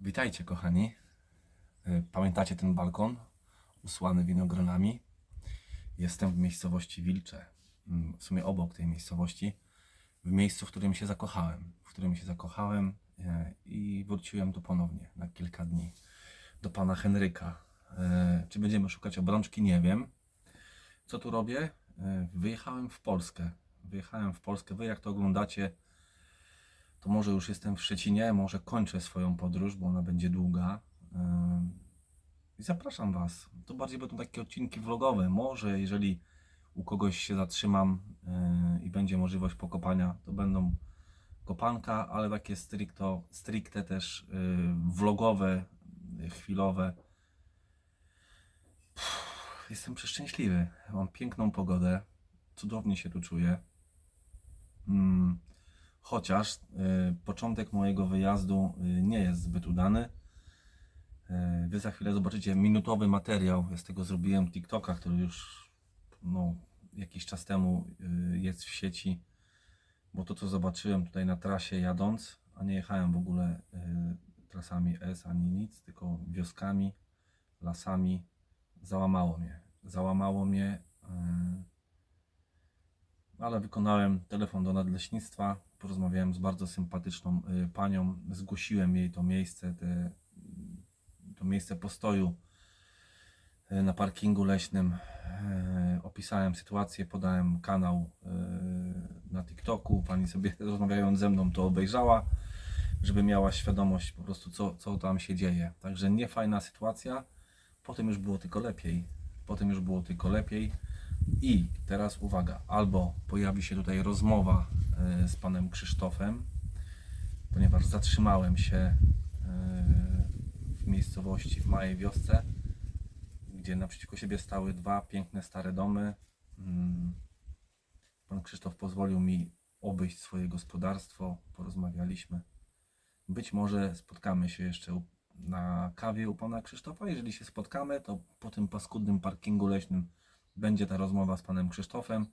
Witajcie, kochani. Y, Pamiętacie ten balkon usłany winogronami? Jestem w miejscowości Wilcze, mm, w sumie obok tej miejscowości, w miejscu, w którym się zakochałem. W którym się zakochałem e, i wróciłem tu ponownie na kilka dni do pana Henryka. E, Czy będziemy szukać obrączki? Nie wiem. Co tu robię? Wyjechałem w Polskę. Wyjechałem w Polskę. Wy, jak to oglądacie, to może już jestem w Szczecinie, może kończę swoją podróż, bo ona będzie długa. Ym, I zapraszam Was. To bardziej będą takie odcinki vlogowe. Może jeżeli u kogoś się zatrzymam yy, i będzie możliwość pokopania, to będą kopanka, ale takie stricto, stricte też yy, vlogowe, chwilowe. Jestem przeszczęśliwy. Mam piękną pogodę. Cudownie się tu czuję. Mm, Chociaż y, początek mojego wyjazdu y, nie jest zbyt udany. Y, wy za chwilę zobaczycie minutowy materiał. Ja z tego zrobiłem TikToka, który już no, jakiś czas temu jest w sieci. Bo to, co zobaczyłem tutaj na trasie jadąc, a nie jechałem w ogóle trasami S ani nic, tylko wioskami, lasami, załamało mnie. Załamało mnie. Y, ale wykonałem telefon do nadleśnictwa, porozmawiałem z bardzo sympatyczną y, panią, zgłosiłem jej to miejsce, te, to miejsce postoju y, na parkingu leśnym. Y, Opisałem sytuację, podałem kanał na TikToku. Pani sobie rozmawiając ze mną to obejrzała, żeby miała świadomość po prostu co, co tam się dzieje. Także nie fajna sytuacja. Potem już było tylko lepiej. Potem już było tylko lepiej. I teraz uwaga, albo pojawi się tutaj rozmowa e, z panem Krzysztofem, ponieważ zatrzymałem się e, w miejscowości w małej wiosce, gdzie naprzeciwko siebie stały dwa piękne stare domy. Mm, Pan Krzysztof pozwolił mi obejść swoje gospodarstwo, porozmawialiśmy. Być może spotkamy się jeszcze na kawie u pana Krzysztofa. Jeżeli się spotkamy, to po tym paskudnym parkingu leśnym będzie ta rozmowa z panem Krzysztofem.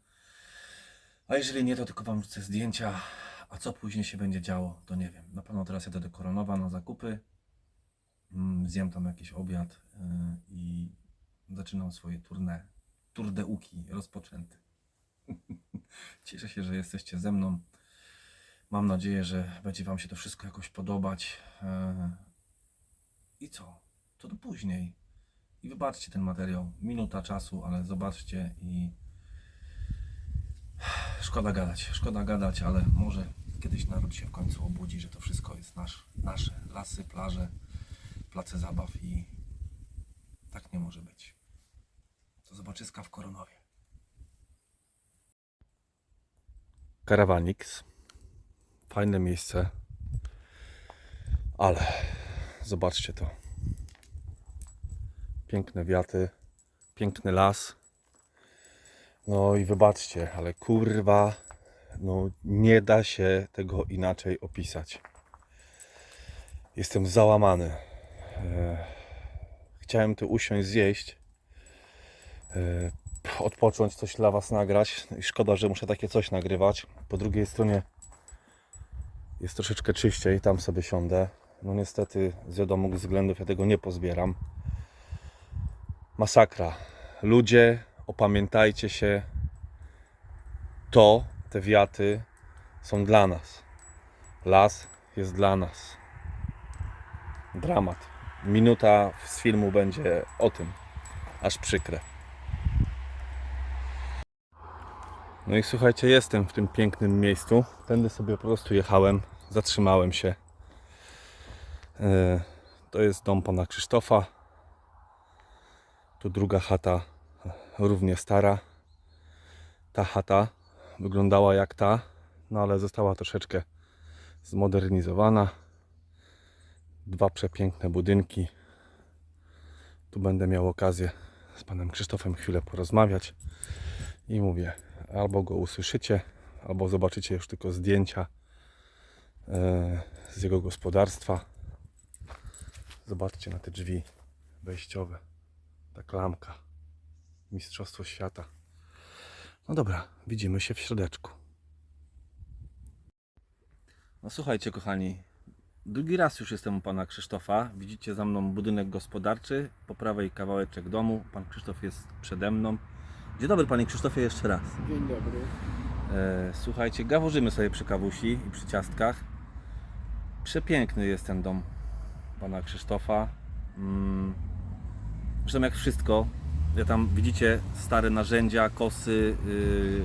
A jeżeli nie, to tylko wam wrzucę zdjęcia. A co później się będzie działo, to nie wiem. Na pewno teraz jadę do Koronowa na zakupy. Mm, Zjem tam jakiś obiad yy, i zaczynam swoje tournée. Tour de Uki rozpoczęty. Cieszę się, że jesteście ze mną. Mam nadzieję, że będzie wam się to wszystko jakoś podobać. Yy, I co? To do później. I wybaczcie ten materiał. Minuta czasu, ale zobaczcie i szkoda gadać. Szkoda gadać, ale może kiedyś naród się w końcu obudzi, że to wszystko jest nasz, nasze. Lasy, plaże, place zabaw i tak nie może być. To zobaczyska w Koronowie. Karawanix. Fajne miejsce. Ale zobaczcie to piękne wiaty, piękny las. No i wybaczcie, ale kurwa, no nie da się tego inaczej opisać. Jestem załamany. E, Chciałem tu usiąść, zjeść, e, odpocząć, coś dla Was nagrać. I szkoda, że muszę takie coś nagrywać. Po drugiej stronie jest troszeczkę czyściej, tam sobie siądę. No niestety z wiadomych względów ja tego nie pozbieram masakra. Ludzie, opamiętajcie się. To, te wiaty są dla nas. Las jest dla nas. Dramat. Minuta z filmu będzie o tym. Aż przykre. No i słuchajcie, jestem w tym pięknym miejscu. Tędy sobie po prostu jechałem, zatrzymałem się. E, To jest dom pana Krzysztofa. Tu druga chata, równie stara. Ta chata wyglądała jak ta, no ale została troszeczkę zmodernizowana. Dwa przepiękne budynki. Tu będę miał okazję z panem Krzysztofem chwilę porozmawiać. I mówię, albo go usłyszycie, albo zobaczycie już tylko zdjęcia e, z jego gospodarstwa. Zobaczcie na te drzwi wejściowe ta klamka. Mistrzostwo świata. No dobra, widzimy się w środeczku. No słuchajcie, kochani. Drugi raz już jestem u pana Krzysztofa. Widzicie za mną budynek gospodarczy, po prawej kawałeczek domu. Pan Krzysztof jest przede mną. Dzień dobry panie Krzysztofie jeszcze raz. Dzień dobry. E, słuchajcie, gaworzymy sobie przy kawusi i przy ciastkach. Przepiękny jest ten dom pana Krzysztofa. Mm. Zresztą jak wszystko. Ja tam widzicie stare narzędzia, kosy. Yy,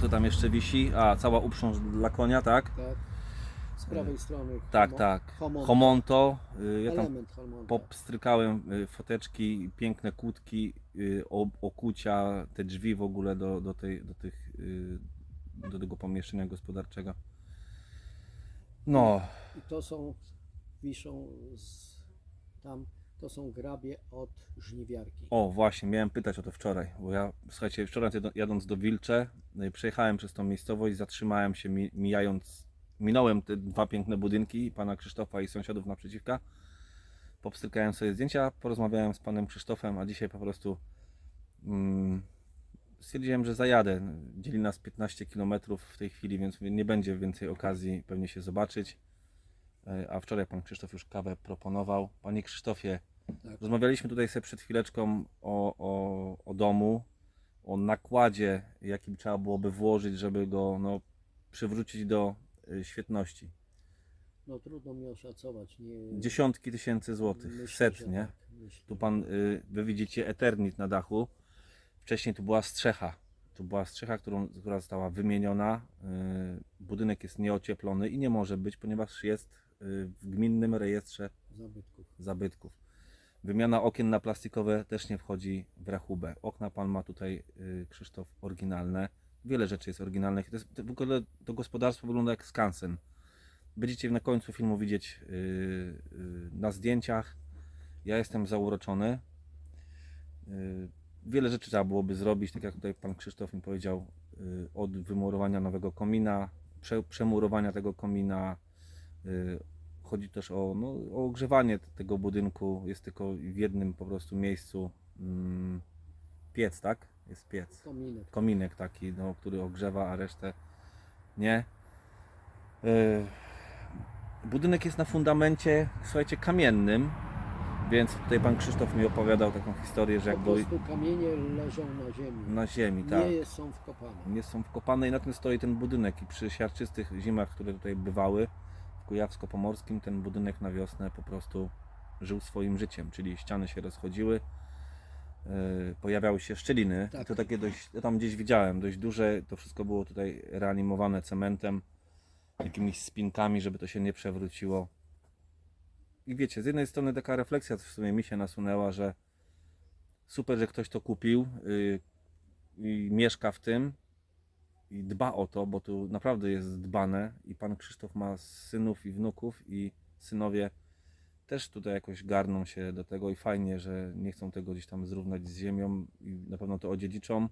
to tam jeszcze wisi. A, cała uprząż dla konia, tak? Tak. Z prawej strony. Tak, homo- tak. Homonto. Homonto. Y, Ja tam Element homonto. popstrykałem y, foteczki, piękne kłódki, y, o- okucia, te drzwi w ogóle do, do, tej, do, tych, y, do tego pomieszczenia gospodarczego. No, I to są, wiszą z, tam, to są grabie od żniwiarki. o właśnie, miałem pytać o to wczoraj, bo ja, słuchajcie, wczoraj jad- jadąc do Wilcze, y, przejechałem przez tą miejscowość, zatrzymałem się, mi- mijając, minąłem te dwa piękne budynki, pana Krzysztofa i sąsiadów naprzeciwka, popstrykałem sobie zdjęcia, porozmawiałem z panem Krzysztofem, a dzisiaj po prostu mm, stwierdziłem, że zajadę. Dzieli nas 15 km w tej chwili, więc nie będzie więcej okazji pewnie się zobaczyć. E, A wczoraj pan Krzysztof już kawę proponował. Panie Krzysztofie, Tak. rozmawialiśmy tutaj sobie przed chwileczką o, o, o domu, o nakładzie, jaki trzeba byłoby włożyć, żeby go no, przywrócić do y, świetności. No trudno mi oszacować. Nie, Dziesiątki tysięcy złotych, myślę, set, nie? Tak, myślę. Tu pan, y, wy widzicie Eternit na dachu. Wcześniej tu była strzecha. Tu była strzecha, którą, która została wymieniona. Y, Budynek jest nieocieplony i nie może być, ponieważ jest w gminnym rejestrze Zabytków. zabytków. Wymiana okien na plastikowe też nie wchodzi w rachubę. Okna pan ma tutaj, y, Krzysztof, oryginalne. Wiele rzeczy jest oryginalnych. To, jest, to w ogóle to gospodarstwo wygląda jak skansen. Będziecie na końcu filmu widzieć y, y, na zdjęciach. Ja jestem zauroczony. Y, Wiele rzeczy trzeba byłoby zrobić, tak jak tutaj pan Krzysztof mi powiedział, y, od wymurowania nowego komina, prze, przemurowania tego komina. Y, Chodzi też o, no, o ogrzewanie tego budynku. Jest tylko w jednym po prostu miejscu mm, piec, tak? Jest piec. Kominek. Kominek taki, no, który ogrzewa, a resztę nie. Y, Budynek jest na fundamencie, słuchajcie, kamiennym, więc tutaj pan Krzysztof mi opowiadał taką historię, że jak Po prostu kamienie leżą na ziemi. na ziemi, tak, Nie są wkopane. nie są wkopane i na tym stoi ten budynek i przy siarczystych zimach, które tutaj bywały Kujawsko-Pomorskim, ten budynek na wiosnę po prostu żył swoim życiem, czyli ściany się rozchodziły, yy, pojawiały się szczeliny i Tak. to takie dość, ja tam gdzieś widziałem, dość duże, to wszystko było tutaj reanimowane cementem, jakimiś spinkami, żeby to się nie przewróciło. I wiecie, z jednej strony taka refleksja w sumie mi się nasunęła, że super, że ktoś to kupił yy, i mieszka w tym i dba o to, bo tu naprawdę jest dbane i pan Krzysztof ma synów i wnuków i synowie też tutaj jakoś garną się do tego i fajnie, że nie chcą tego gdzieś tam zrównać z ziemią i na pewno to odziedziczą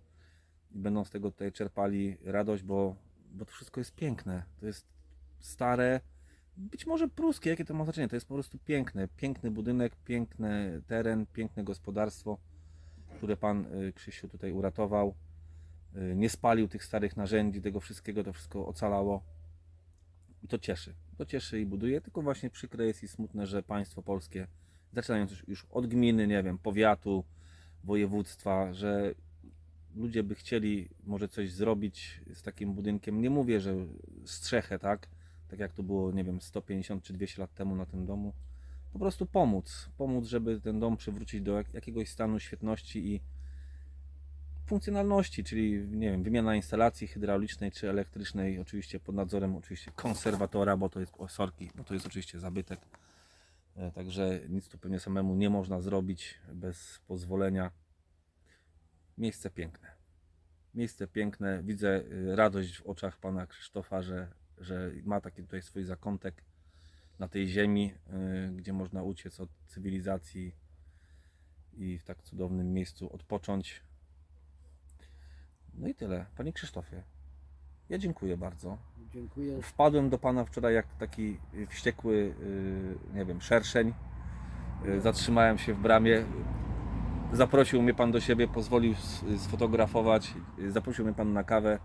i będą z tego tutaj czerpali radość, bo, bo to wszystko jest piękne. To jest stare, być może pruskie, jakie to ma znaczenie, to jest po prostu piękne. Piękny budynek, piękny teren, piękne gospodarstwo, które pan y, Krzysiu tutaj uratował. Y, Nie spalił tych starych narzędzi, tego wszystkiego, to wszystko ocalało. I to cieszy. To cieszy i buduje, tylko właśnie przykre jest i smutne, że państwo polskie, zaczynając już- od gminy, nie wiem, powiatu, województwa, że ludzie by chcieli może coś zrobić z takim budynkiem. Nie mówię, że strzechę, tak? Tak jak to było, nie wiem, 150 czy 200 lat temu na tym domu. Po prostu pomóc. Pomóc, żeby ten dom przywrócić do jak- jakiegoś stanu świetności i funkcjonalności, czyli nie wiem, wymiana instalacji hydraulicznej czy elektrycznej, oczywiście pod nadzorem oczywiście konserwatora, bo to jest o, sorki, bo to jest oczywiście zabytek. E, Także nic tu pewnie samemu nie można zrobić bez pozwolenia. Miejsce piękne. Miejsce piękne. Widzę y, radość w oczach pana Krzysztofa, że, że ma taki tutaj swój zakątek na tej ziemi, y, gdzie można uciec od cywilizacji i w tak cudownym miejscu odpocząć. No i tyle. Panie Krzysztofie, ja dziękuję bardzo. Dziękuję. Wpadłem do pana wczoraj jak taki wściekły, y, nie wiem, szerszeń. Y, Zatrzymałem się w bramie. Zaprosił mnie pan do siebie, pozwolił sfotografować. Y, Zaprosił mnie pan na kawę,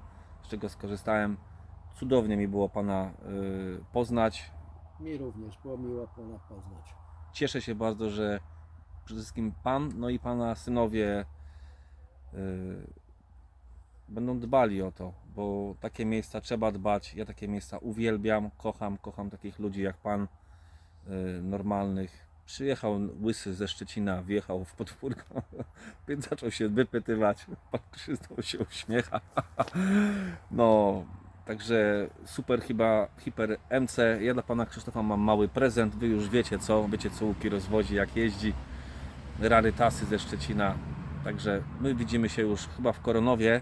z czego skorzystałem. Cudownie mi było pana poznać. Mi również było miło Pana poznać. Cieszę się bardzo, że przede wszystkim Pan, no i Pana synowie będą dbali o to, bo takie miejsca trzeba dbać. Ja takie miejsca uwielbiam, kocham, kocham takich ludzi jak Pan, yy, normalnych. Przyjechał łysy ze Szczecina, wjechał w podwórko, więc zaczął się wypytywać. Pan Krzysztof się uśmiecha. No, także super chyba hiper MC. Ja dla pana Krzysztofa mam mały prezent. Wy już wiecie co, wiecie co Łuki rozwozi, jak jeździ. Rarytasy ze Szczecina. Także my widzimy się już chyba w Koronowie.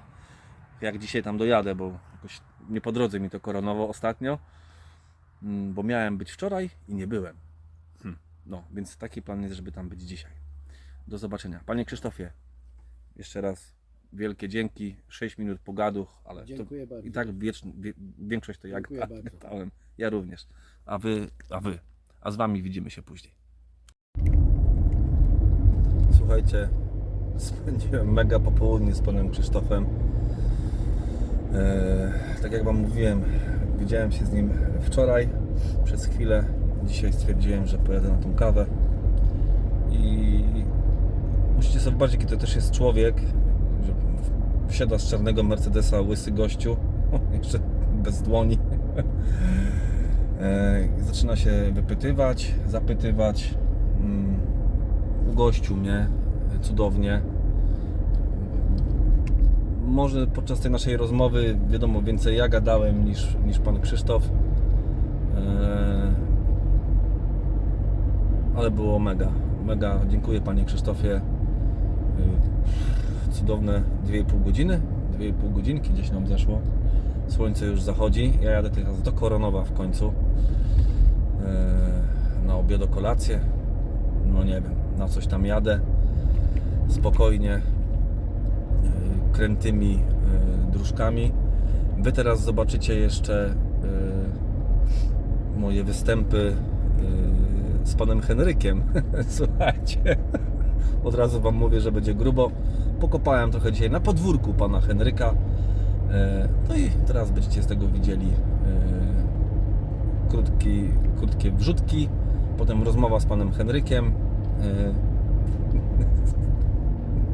Jak dzisiaj tam dojadę, bo jakoś nie po drodze mi to Koronowo ostatnio. Mm, Bo miałem być wczoraj i nie byłem. Hm. No, więc taki plan jest, żeby tam być dzisiaj. Do zobaczenia. Panie Krzysztofie, jeszcze raz wielkie dzięki. 6 minut pogaduch, ale to Dziękuję bardzo. i tak wieczny, wie, większość to ja Dziękuję gadałem. Ja również. A wy, a wy. A z wami widzimy się później. Słuchajcie, spędziłem mega popołudnie z panem Krzysztofem. Eee, tak jak wam mówiłem, widziałem się z nim wczoraj przez chwilę. Dzisiaj stwierdziłem, że pojadę na tą kawę. I musicie sobie zobaczyć, jaki to też jest człowiek, że wsiada z czarnego Mercedesa łysy gościu, jeszcze bez dłoni. E, Zaczyna się wypytywać, zapytywać. Mm, Ugościł mnie cudownie. Może podczas tej naszej rozmowy, wiadomo, więcej ja gadałem niż, niż pan Krzysztof. E, Ale było mega, mega. Dziękuję panie Krzysztofie. E, Cudowne 2,5 godziny, 2,5 godzinki gdzieś nam zeszło. Słońce już zachodzi. Ja jadę teraz do Koronowa w końcu. E, Na obiad, kolację. No nie wiem, na coś tam jadę. Spokojnie. Krętymi e, dróżkami. Wy teraz zobaczycie jeszcze e, moje występy e, z panem Henrykiem. Słuchajcie. Od razu wam mówię, że będzie grubo. Pokopałem trochę dzisiaj na podwórku pana Henryka. No i teraz będziecie z tego widzieli krótki, krótkie wrzutki, potem rozmowa z panem Henrykiem.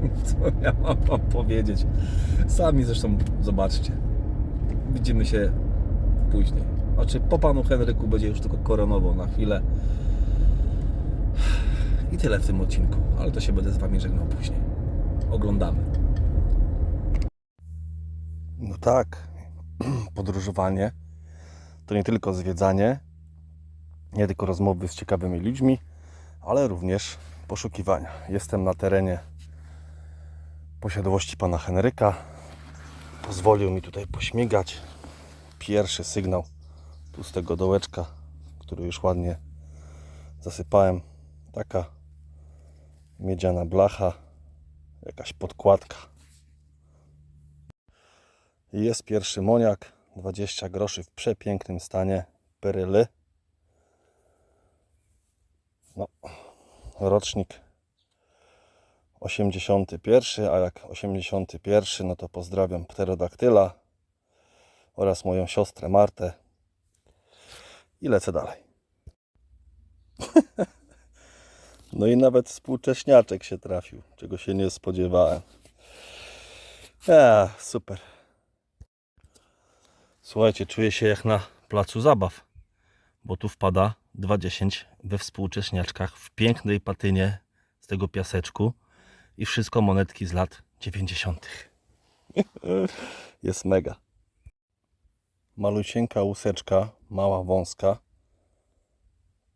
Co ja mam wam powiedzieć? Sami zresztą zobaczcie. Widzimy się później. Znaczy po panu Henryku będzie już tylko koronowo na chwilę. I tyle w tym odcinku, ale to się będę z wami żegnał później. Oglądamy. No tak, podróżowanie to nie tylko zwiedzanie, nie tylko rozmowy z ciekawymi ludźmi, ale również poszukiwania. Jestem na terenie posiadłości pana Henryka. Pozwolił mi tutaj pośmigać. Pierwszy sygnał tu z tego dołeczka, który już ładnie zasypałem. Taka miedziana blacha, jakaś podkładka. Jest pierwszy moniak, 20 groszy w przepięknym stanie, peryly. No, rocznik 81, a jak 81, no to pozdrawiam pterodaktyla oraz moją siostrę Martę i lecę dalej. No i nawet współcześniaczek się trafił, czego się nie spodziewałem. Super. Słuchajcie, czuję się jak na placu zabaw, bo tu wpada 2,10 we współcześniaczkach w pięknej patynie z tego piaseczku i wszystko monetki z lat 90. Jest mega. Malusieńka łuseczka, mała, wąska.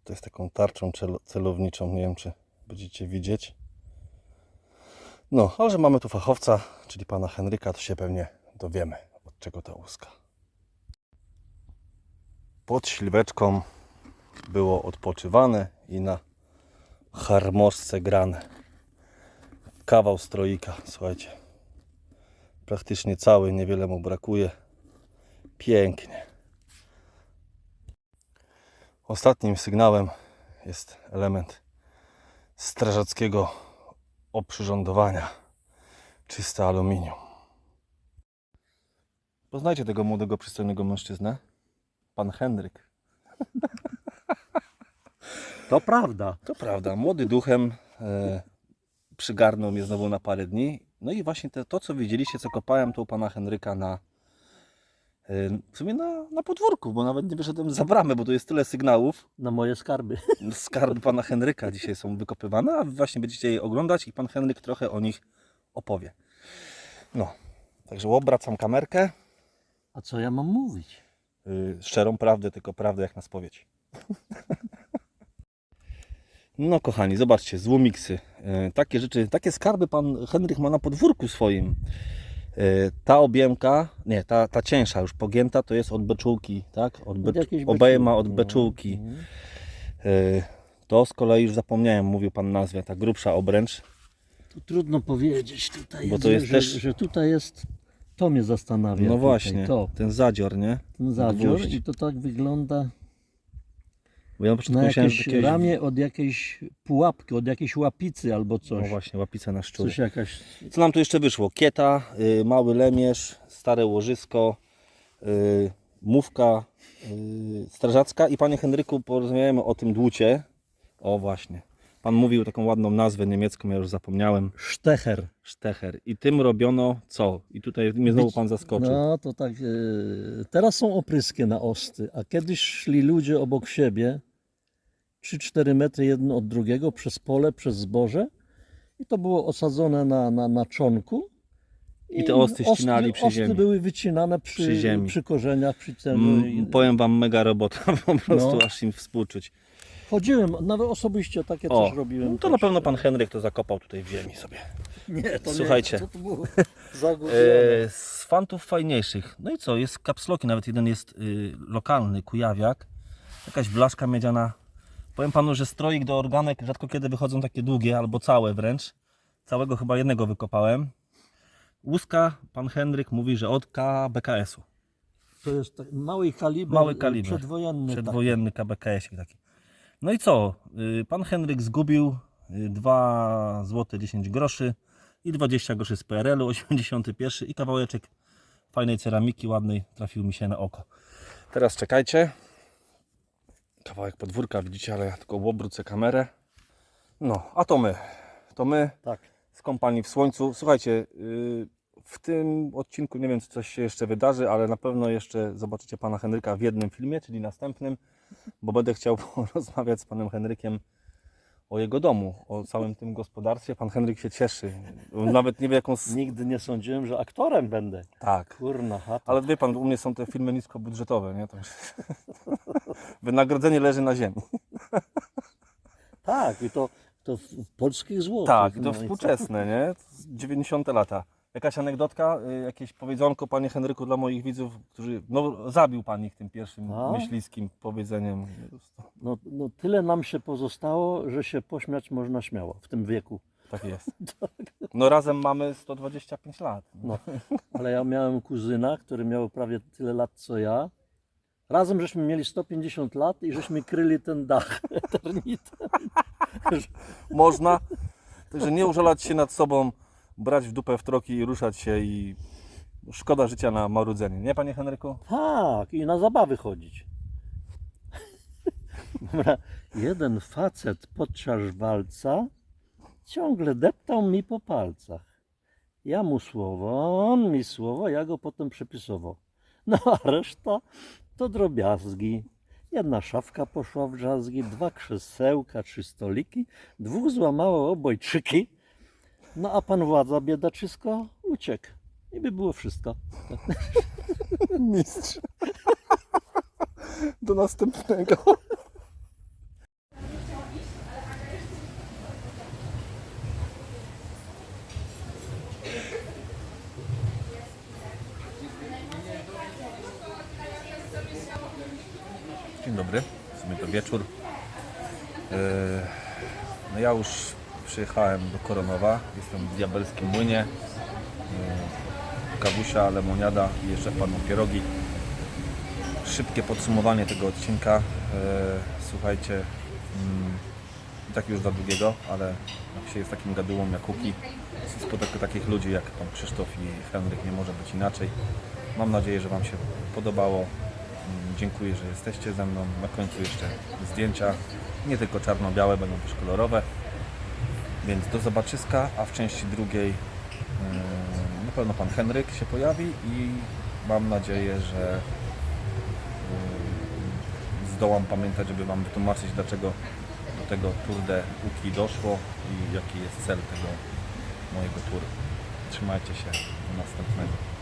To jest taką tarczą cel- celowniczą, nie wiem czy będziecie widzieć. No, ale że mamy tu fachowca, czyli pana Henryka, to się pewnie dowiemy, od czego ta łuska. Pod śliweczką było odpoczywane i na harmoszce grane. Kawał stroika, słuchajcie. Praktycznie cały, niewiele mu brakuje. Pięknie. Ostatnim sygnałem jest element strażackiego oprzyrządowania. Czyste aluminium. Poznajcie tego młodego, przystojnego mężczyznę. Pan Henryk. To prawda. To prawda, młody duchem e, przygarnął mnie znowu na parę dni. No i właśnie te, to, co widzieliście, co kopałem to u pana Henryka na w sumie na, na podwórku, bo nawet nie wyszedłem za bramę, bo tu jest tyle sygnałów. Na moje skarby. Skarby pana Henryka dzisiaj są wykopywane, a wy właśnie będziecie je oglądać i pan Henryk trochę o nich opowie. No, także obracam kamerkę. A co ja mam mówić? y, szczerą prawdę, tylko prawdę jak na spowiedź. No kochani, zobaczcie, złomiksy. Y, Takie rzeczy, takie skarby pan Henryk ma na podwórku swoim. Y, Ta objemka, nie, ta, ta cięższa już pogięta to jest od beczułki, tak? Od Od becz... jakiejś Obeje ma beczułki, od no. beczułki. Mhm. Y, To z kolei już zapomniałem, mówił pan nazwę, ta grubsza obręcz. Tu trudno powiedzieć tutaj, Bo to jest że, też- że tutaj jest, to mnie zastanawia. No tutaj, właśnie, To, ten zadzior, nie? ten zadzior gwóźdź. i to tak wygląda Bo ja na początku na myślałem, że jakieś jakieś... ramię od jakiejś pułapki, od jakiejś łapicy albo No coś. właśnie, łapice na szczury. coś jakaś... Co nam tu jeszcze wyszło? Kieta, y, mały lemierz, stare łożysko, y, mówka y, strażacka i panie Henryku porozmawiamy o tym dłucie. O właśnie. Pan mówił taką ładną nazwę niemiecką, ja już zapomniałem. Sztecher. Sztecher. I tym robiono co? I tutaj mnie znowu pan zaskoczył. No to tak, e, teraz są opryski na osty, a kiedyś szli ludzie obok siebie 3-4 metry jeden od drugiego przez pole, przez zboże i to było osadzone na, na, na czonku. I te osty ścinali przy osty ziemi. były wycinane przy, Przy ziemi. przy korzeniach, przy tym. Mm, powiem wam mega robota, po prostu No. aż im współczuć. Chodziłem, nawet osobiście takie O, coś robiłem. no to na też. pewno pan Henryk to zakopał tutaj w ziemi sobie. Nie, to Słuchajcie. Nie, to było? E, z fantów fajniejszych. No i co, jest kapsloki, nawet jeden jest y, lokalny, kujawiak. Jakaś blaszka miedziana. Powiem panu, że stroik do organek rzadko kiedy wychodzą takie długie, albo całe wręcz. Całego chyba jednego wykopałem. Łuska, pan Henryk mówi, że od KBKS-u. To jest tak, mały kaliber, Mały kaliber. przedwojenny. Przedwojenny KBKS-ik taki. No i co? Y, Pan Henryk zgubił y, 2 zł 10 groszy i 20 groszy z PRL-u, 81 i kawałeczek fajnej ceramiki, ładnej, trafił mi się na oko. Teraz czekajcie. Kawałek podwórka widzicie, ale ja tylko obrócę kamerę. No, a to my. To my Tak. z kompanii w słońcu. Słuchajcie, yy, w tym odcinku nie wiem, czy coś się jeszcze wydarzy, ale na pewno jeszcze zobaczycie pana Henryka w jednym filmie, czyli następnym, bo będę chciał porozmawiać z panem Henrykiem o jego domu, o całym tym gospodarstwie. Pan Henryk się cieszy. On Nawet nie wie, jaką. s- Nigdy nie sądziłem, że aktorem będę. Tak. Kurna chata. Ale wie pan, u mnie są te filmy niskobudżetowe, nie? To już... Wynagrodzenie leży na ziemi. Tak, i to, to w, w polskich złotych. Tak, i to no i co? współczesne, nie? 90 lata. Jakaś anegdotka, y, jakieś powiedzonko, panie Henryku, dla moich widzów, którzy. No, zabił pan ich tym pierwszym A? myśliskim powiedzeniem. No, no tyle nam się pozostało, że się pośmiać można śmiało w tym wieku. Tak jest. No, razem mamy 125 lat. No. Ale ja miałem kuzyna, który miał prawie tyle lat co ja. Razem żeśmy mieli 150 lat i żeśmy kryli ten dach eternitem. Można. Także nie użalać się nad sobą, brać w dupę w troki i ruszać się i szkoda życia na marudzenie. Nie, panie Henryku? Tak, i na zabawy chodzić. Dobra, jeden facet podczas walca ciągle deptał mi po palcach. Ja mu słowo, on mi słowo, ja go potem przepisował. No a reszta to drobiazgi. Jedna szafka poszła w drzazgi, dwa krzesełka, trzy stoliki, dwóch złamało obojczyki. No a pan władza biedaczysko uciekł. I by było wszystko. Mistrz. Do następnego. Dzień dobry, w sumie to wieczór. Eee, No ja już przyjechałem do Koronowa, jestem w Diabelskim Młynie. Kawusia, lemoniada i jeszcze panu pierogi. Szybkie podsumowanie tego odcinka. E, Słuchajcie, mm, i tak już za długiego, ale jak się jest takim gadułą jak Kuki, spotyka takich ludzi jak pan Krzysztof i Henryk, nie może być inaczej. Mam nadzieję, że Wam się podobało. Mm, Dziękuję, że jesteście ze mną. Na końcu jeszcze zdjęcia. Nie tylko czarno-białe, będą też kolorowe. Więc do zobaczyska, a w części drugiej yy, na pewno pan Henryk się pojawi i mam nadzieję, że yy, zdołam pamiętać, żeby Wam wytłumaczyć, dlaczego do tego Tour de Uki doszło i jaki jest cel tego mojego touru. Trzymajcie się, do następnego.